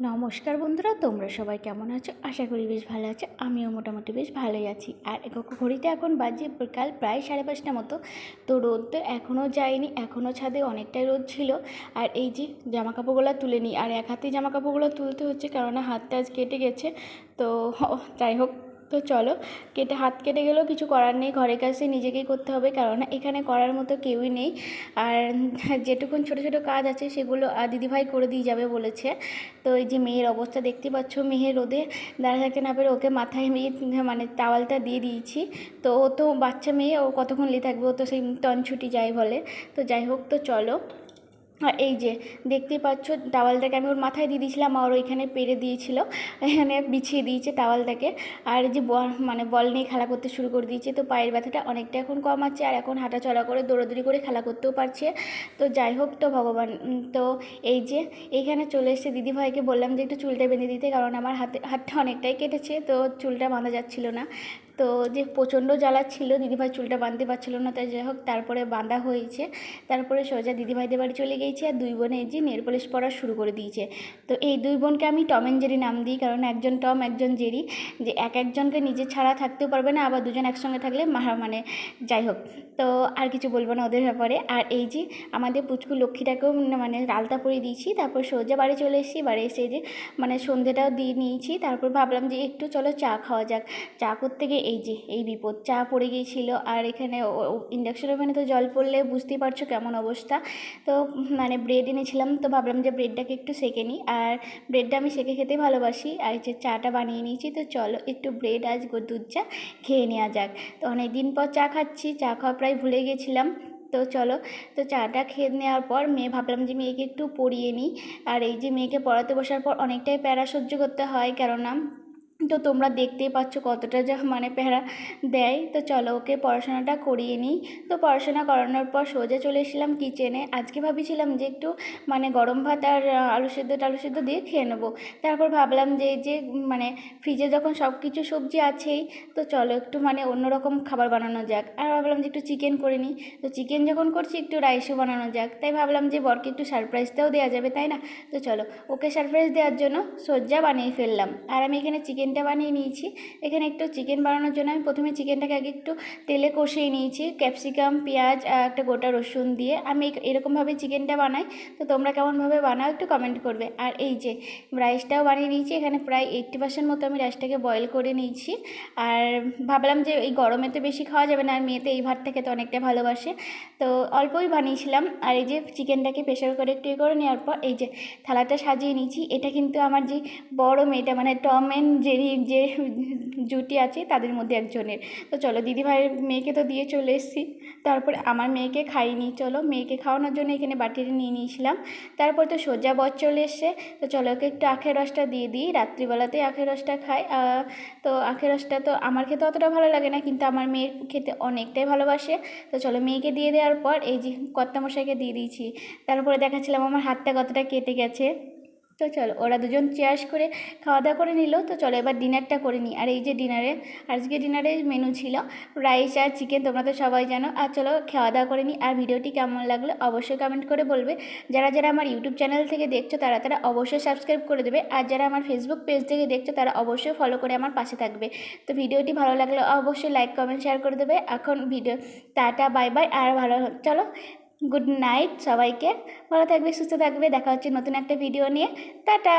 নমস্কার বন্ধুরা, তোমরা সবাই কেমন আছো? আশা করি বেশ ভালো আছো। আমিও মোটামুটি বেশ ভালোই আছি। আর ঘড়িতে এখন বাজে কাল প্রায় সাড়ে পাঁচটা মতো। তো রোদ তো এখনও যায়নি এখনও ছাদে অনেকটাই রোদ ছিল। আর এই যে জামাকাপড়গুলো তুলে নিই, আর এক হাতেই জামা কাপড়গুলো তুলতে হচ্ছে কেননা হাতটা আজ কেটে গেছে। তো যাই হোক তো চলো, কেটে, হাত কেটে গেলেও কিছু করার নেই ঘরের কাছে নিজেকেই করতে হবে কারণ এখানে করার মতো কেউই নেই। আর যেটুকুন ছোটো ছোটো কাজ আছে, সেগুলো দিদিভাই করে দিয়ে যাবে বলেছে। তো এই যে মেয়ের অবস্থা দেখতে পাচ্ছ মেয়ের রোদে দাঁড়া থাকতে না পেরে ওকে মাথায় মেয়ে মানে টাওয়ালটা দিয়ে দিয়েছি। তো ও তো বাচ্চা মেয়ে, ও কতক্ষণ নিয়ে থাকবে? ও তো সেই টন ছুটি যাই বলে। তো যাই হোক, তো চলো। এই যে, দেখতেই পাচ্ছ, টাওয়ালটাকে আমি ওর মাথায় দিয়ে দিয়েছিলাম, আর ওইখানে পেরে দিয়েছিল, এখানে বিছিয়ে দিয়েছে টাওয়ালটাকে, আর যে বল মানে বল নিয়ে খেলা করতে শুরু করে দিয়েছে, তো পায়ের ব্যথাটা অনেকটা এখন কম আছে আর এখন হাঁটা চলা করে, দৌড়াদৌড়ি করে খেলা করতেও পারছে, তো যাই হোক, তো ভগবান তো এই যে, এইখানে চলে এসেছে, দিদিভাইকে বললাম যে একটু চুলটা বেঁধে দিতে, কারণ আমার হাতে, হাতটা অনেকটাই কেটেছে, তো চুলটা বাঁধা যাচ্ছিল না তো যে প্রচণ্ড জ্বালা ছিল, দিদিভাই চুলটা বাঁধতে পারছিলো না, তাই যাই হোক তারপরে বাঁধা হয়েছে। তারপরে সোজা দিদিভাইদের বাড়ি চলে গিয়েছে আর দুই বোনে যে নেল পলিশ পরা শুরু করে দিয়েছে। তো এই দুই বোনকে আমি টম অ্যান্ড জেরি নাম দিই, কারণ একজন টম, একজন জেরি, যে এক একজনকে নিজে ছাড়া থাকতেও পারবে না, আবার দুজন একসঙ্গে থাকলে মারা মানে যাই হোক। তো আর কিছু বলব না ওদের ব্যাপারে। আর এই যে আমাদের পুচকু লক্ষ্মীটাকেও মানে আলতা পরিয়ে দিয়েছি, তারপর সোজা বাড়ি চলে এসেছি। বাড়ি এসে যে মানে সন্ধেটাও দিয়ে নিয়েছি, তারপর ভাবলাম যে একটু চলো চা খাওয়া যাক। চা করতে গিয়ে এই যে, এই বিপদ, চা পড়ে গিয়েছিল। আর এখানে ইন্ডাকশন ওভেনে তো জল পড়লে বুঝতেই পারছ কেমন অবস্থা। তো মানে ব্রেড এনেছিলাম, তো ভাবলাম যে ব্রেডটাকে একটু সেকে নিই। আর ব্রেডটা আমি সেকে খেতে ভালোবাসি। আর যে চাটা বানিয়ে নিয়েছি, তো চলো একটু ব্রেড আজ দুধ চা খেয়ে নেওয়া যাক। তো অনেক দিন পর চা খাচ্ছি, চা খাওয়া প্রায় ভুলে গেছিলাম। তো চলো, তো চাটা খেয়ে নেওয়ার পর মেয়ে, ভাবলাম যে মেয়েকে একটু পড়িয়ে নিই। আর এই যে মেয়েকে পড়াতে বসার পর অনেকটাই প্যারা সহ্য করতে হয়, কেননা তো তোমরা দেখতেই পাচ্ছ কতটা যা মানে প্যারা দেয়। তো চলো ওকে পড়াশোনাটা করিয়ে নিই। তো পড়াশোনা করানোর পর সোজা চলে এসেছিলাম কিচেনে আজকে ভাবিছিলাম যে একটু মানে গরম ভাত আর আলু সেদ্ধ টালু সেদ্ধ দিয়ে খেয়ে নেব। তারপর ভাবলাম যে যে মানে ফ্রিজে যখন সব কিছু সবজি আছেই, তো চলো একটু মানে অন্যরকম খাবার বানানো যাক। আর ভাবলাম যে একটু চিকেন করে নিই। তো চিকেন যখন করছি একটু রাইসও বানানো যাক। তাই ভাবলাম যে বরকে একটু সারপ্রাইজটাও দেওয়া যাবে, তাই না? তো চলো ওকে সারপ্রাইজ দেওয়ার জন্য সজ্জা বানিয়ে ফেললাম। আর আমি এখানে চিকেন চিকেনটা বানিয়ে নিয়েছি। এখানে একটু চিকেন বানানোর জন্য আমি প্রথমে চিকেনটাকে আগে একটু তেলে কষিয়ে নিয়েছি। ক্যাপসিকাম পেঁয়াজ একটা গোটা রসুন দিয়ে। আমি এরকমভাবে চিকেনটা বানাই। তো তোমরা কেমনভাবে বানাও একটু কমেন্ট করবে। আর এই যে রাইসটাও বানিয়ে নিয়েছি। এখানে প্রায় এইট্টি পার্সেন্ট মতো আমি রাইসটাকে বয়েল করে নিয়েছি। আর ভাবলাম যে এই গরমে তো বেশি খাওয়া যাবে না। আর মেয়েতে এই ভাতটা খেতে অনেকটা ভালোবাসে। তো অল্পই বানিয়েছিলাম। আর এই যে চিকেনটাকে প্রেশার করে একটু করে নেওয়ার পর এই যে থালাটা সাজিয়ে নিয়েছি। এটা কিন্তু আমার যে বড় মেয়েটা মানে টম অ্যান্ড জেরি যে জুটি আছে তাদের মধ্যে একজনের। তো চলো দিদিভাইয়ের মেয়েকে তো দিয়ে চলে এসেছি। তারপর আমার মেয়েকে খাইনি। চলো মেয়েকে খাওয়ানোর জন্য এখানে বাটিতে নিয়ে নিয়েছিলাম। তারপর তো সোজা বর চলে এসছে। তো চলো ওকে একটু আখের রসটা দিয়ে দিই। রাত্রিবেলাতেই আখের রসটা খাই তো আখের রসটা তো আমার খেতে অতটা ভালো লাগে না, কিন্তু আমার মেয়ের খেতে অনেকটাই ভালোবাসে। তো চলো মেয়েকে দিয়ে দেওয়ার পর এই যে কর্তামশাইকে দিয়ে দিয়েছি। তারপরে দেখাচ্ছিলাম আমার হাতটা কতটা কেটে গেছে। তো চলো, ওরা দুজন চেয়ার্স করে খাওয়া দাওয়া করে নিল। তো চলো, এবার ডিনারটা করে নিই। আর এই যে ডিনারে আজকে ডিনারে মেনু ছিল রাইস আর চিকেন তোমরা তো সবাই জানো। আর চলো খাওয়া দাওয়া করে নিই। আর ভিডিওটি কেমন লাগল অবশ্যই কমেন্ট করে বলবে। যারা যারা আমার ইউটিউব চ্যানেল থেকে দেখছ, তারা তারা অবশ্যই সাবস্ক্রাইব করে দেবে। আর যারা আমার ফেসবুক পেজ থেকে দেখছ, তারা অবশ্যই ফলো করে আমার পাশে থাকবে। তো ভিডিওটি ভালো লাগলে অবশ্যই লাইক কমেন্ট শেয়ার করে দেবে। এখন ভিডিও টাটা বাই বাই আর ভালো চলো গুড নাইট সবাইকে। ভালো থাকবে সুস্থ থাকবে। দেখা হচ্ছে নতুন একটা ভিডিও নিয়ে। টাটা!